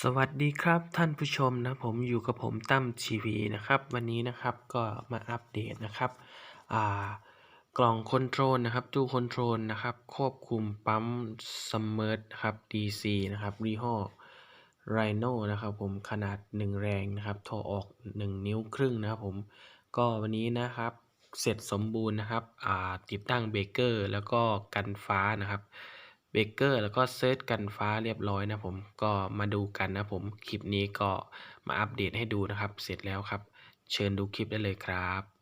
สวัสดีครับท่านผู้ชมนะผมอยู่กับผมตั้มทีวีนะครับ วันนี้นะครับก็มาอัปเดตนะครับอ่ากล่องคอนโทรลนะครับตู้คอนโทรลนะครับควบคุมปั๊มซัมเมอร์ครับ DC นะครับรีห้อไรโนนะครับผมขนาด 1 แรงนะครับโทรออก 1 นิ้วครึ่งนะครับผมก็วันนี้นะครับเสร็จสมบูรณ์นะครับอ่าติดตั้งเบรกเกอร์ แล้วก็กันฟ้านะครับ เบเกอร์แล้วก็เซิร์ชกันฟ้าเรียบร้อยนะผมก็มาดูกันนะผมคลิปนี้ก็มาอัปเดตให้ดูนะครับ เสร็จแล้วครับ เชิญดูคลิปได้เลยครับ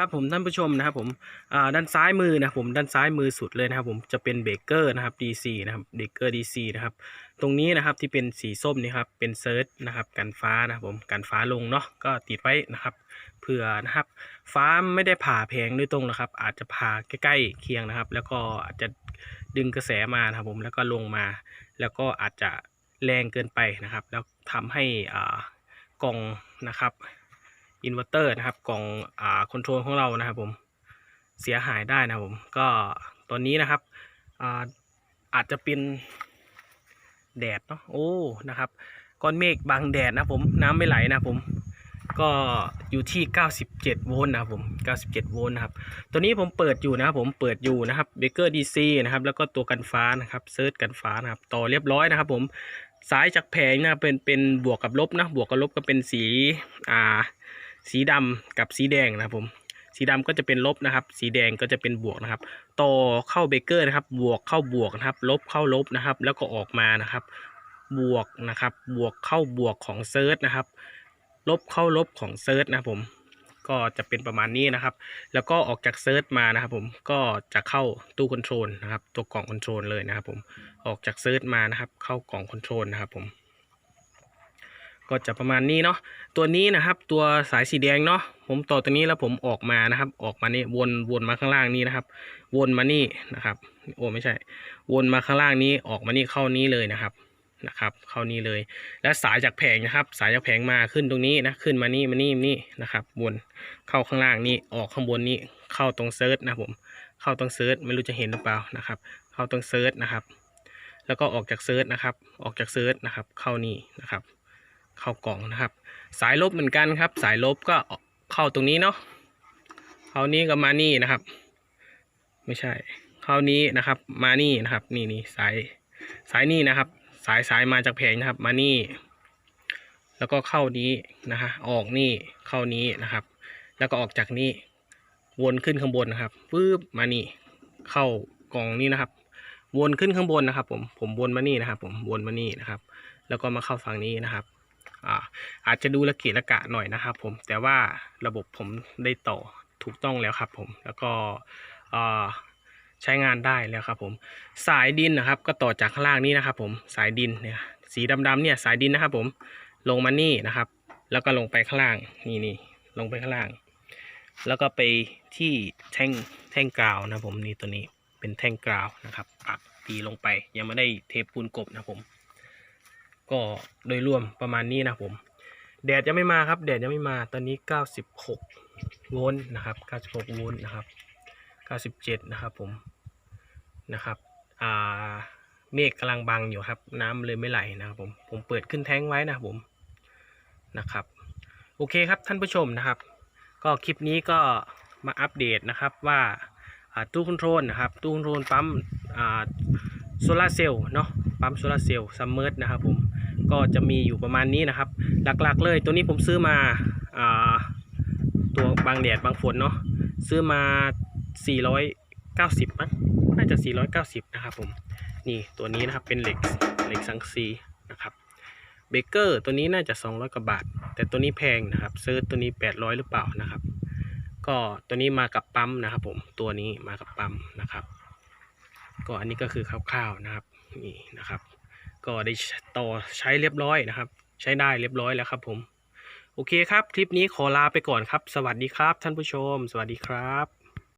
ครับผมท่านผู้ชมนะครับผมด้านซ้ายมือนะครับผมด้านซ้ายมือสุดเลยนะครับผมจะเป็นเบรกเกอร์นะครับ DC นะครับเบรกเกอร์ DC นะครับตรงนี้นะครับที่เป็นสีส้มนี่ครับเป็นเซิร์ชนะครับกันฟ้านะครับผมกันฟ้าลงเนาะก็ติดไว้นะครับเผื่อนะครับฟ้าไม่ได้ผ่าแผงโดยตรงนะครับ อาจจะผ่าใกล้ๆเคียงนะครับ แล้วก็อาจจะดึงกระแสมานะครับผมแล้วก็ลงมา แล้วก็อาจจะแรงเกินไปนะครับ แล้วทำให้อ่ากล่องนะครับ อินเวอร์เตอร์นะครับกล่องอ่าคอนโทรลของเรานะครับผมเสียหายได้นะครับผมก็ตอนนี้นะครับอ่าอาจจะเป็นแดดเนาะโอ้นะครับก้อนเมฆบังแดดนะผมน้ำไม่ไหลนะผมก็อยู่ที่ 97 โวลต์นะครับผม 97 โวลต์นะครับ ตัวนี้ผมเปิดอยู่นะครับผมเปิดอยู่นะครับเบเกอร์ดีซีนะครับ แล้วก็ตัวกันฟ้านะครับเซิร์ชกันฟ้านะครับ ต่อเรียบร้อยนะครับผม สายจากแผงนะเป็นเป็นบวกกับลบนะ บวกกับลบก็เป็นสี อ่า สีดำกับสีแดงนะครับผม สีดำก็จะเป็นลบนะครับ สีแดงก็จะเป็นบวกนะครับ ต่อเข้าเบเกอร์นะครับ บวกเข้าบวกนะครับ ลบเข้าลบนะครับ แล้วก็ออกมานะครับ บวกนะครับ บวกเข้าบวกของเซิร์ชนะครับ ลบเข้าลบของเซิร์ชนะครับผมก็จะเป็นประมาณนี้นะครับ แล้วก็ออกจากเซิร์ชมานะครับผม ก็จะเข้าตู้คอนโทรลนะครับ ตัวกล่องคอนโทรลเลยนะครับผม ออกจากเซิร์ชมานะครับ เข้ากล่องคอนโทรลนะครับผม ก็จะประมาณนี้เนาะตัวนี้นะครับ ตัวสายสีแดงเนาะผมต่อตัวนี้แล้วผมออกมานะครับ ออกมานี่วนวนมาข้างล่างนี้นะครับ วนมานี่นะครับ โอ้ไม่ใช่ วนมาข้างล่างนี้ออกมานี่เข้านี้เลยนะครับนะครับ เข้านี้เลย แล้วสายจากแผงนะครับ สายจากแผงมาขึ้นตรงนี้นะขึ้นมานี่มานี่นี่นะครับ วนเข้าข้างล่างนี้ออกข้างบนนี้เข้าตรงเซิร์ชนะผมเข้าตรงเซิร์ชไม่รู้จะเห็นหรือเปล่านะครับ เข้าตรงเซิร์ชนะครับ แล้วก็ออกจากเซิร์ชนะครับ ออกจากเซิร์ชนะครับ เข้านี่นะครับ เข้ากล่องนะครับ สายลบเหมือนกันครับ สายลบก็เข้าตรงนี้เนาะเข้านี้ก็มานี่นะครับ ไม่ใช่ เข้านี้นะครับ มานี่นะครับ นี่นี่สายสายนี่นะครับ สายสายมาจากแผงนะครับ มานี่ แล้วก็เข้านี้นะฮะออกนี่เข้านี้นะครับ แล้วก็ออกจากนี้วนขึ้นข้างบนนะครับปึ๊บมานี่ เข้ากล่องนี้นะครับ วนขึ้นข้างบนนะครับ ผมผมวนมานี่นะครับ ผมวนมานี่นะครับ แล้วก็มาเข้าฝั่งนี้นะครับ อ่าอาจจะดูละเกะละกะหน่อยนะครับผมแต่ว่าระบบผมได้ต่อถูกต้องแล้วครับผมแล้วก็ใช้งานได้แล้วครับผมสายดินนะครับก็ต่อจากข้างล่างนี้นะครับผมสายดินเนี่ยสีดำๆเนี่ยสายดินนะครับผมลงมานี่นะครับ แล้วก็ลงไปข้างล่างนี่นี่ลงไปข้างล่าง แล้วก็ไปที่แท่งแท่งกราวนะครับผมนี่ตัวนี้เป็นแท่งกราวนะครับอัดตีลงไปยังไม่ได้เทปูนกบนะครับผม ก็โดยรวมประมาณนี้นะผม แดดยังไม่มาครับแดดยังไม่มาตอนนี้ 96 โวลต์นะครับ 96 โวลต์นะครับ 97 นะครับผมนะครับอ่าเมฆกำลังบังอยู่ครับ น้ำเลยไม่ไหลนะครับผมผมเปิดขึ้นแท้งไว้นะครับผมนะครับ โอเคครับท่านผู้ชมนะครับ ก็คลิปนี้ก็มาอัปเดตนะครับว่าตู้คอนโทรลนะครับตู้คอนโทรลปั๊มโซลาร์เซลล์เนาะปั๊มโซลาร์เซลล์ซัมเมอร์นะครับผม ก็จะมีอยู่ประมาณนี้นะครับ หลักๆเลยตัวนี้ผมซื้อมาอาตัวบางแดดบางฝนเนาะซื้อมา 490มั้งน่าจะ 490 นะครับผมนี่ตัวนี้นะครับเป็นเหล็กเหล็กสังซีนะครับเบเกอร์ตัวนี้น่าจะ 200กว่าบาท แต่ตัวนี้แพงนะครับซื้อตัวนี้ 800 หรือเปล่านะครับ ก็ตัวนี้มากับปั๊มนะครับผมตัวนี้มากับปั๊มนะครับ ก็อันนี้ก็คือคร่าวๆนะครับนี่นะครับ ก็ได้ต่อใช้เรียบร้อยนะครับ ใช้ได้เรียบร้อยแล้วครับผม โอเคครับ คลิปนี้ขอลาไปก่อนครับ สวัสดีครับท่านผู้ชม สวัสดีครับ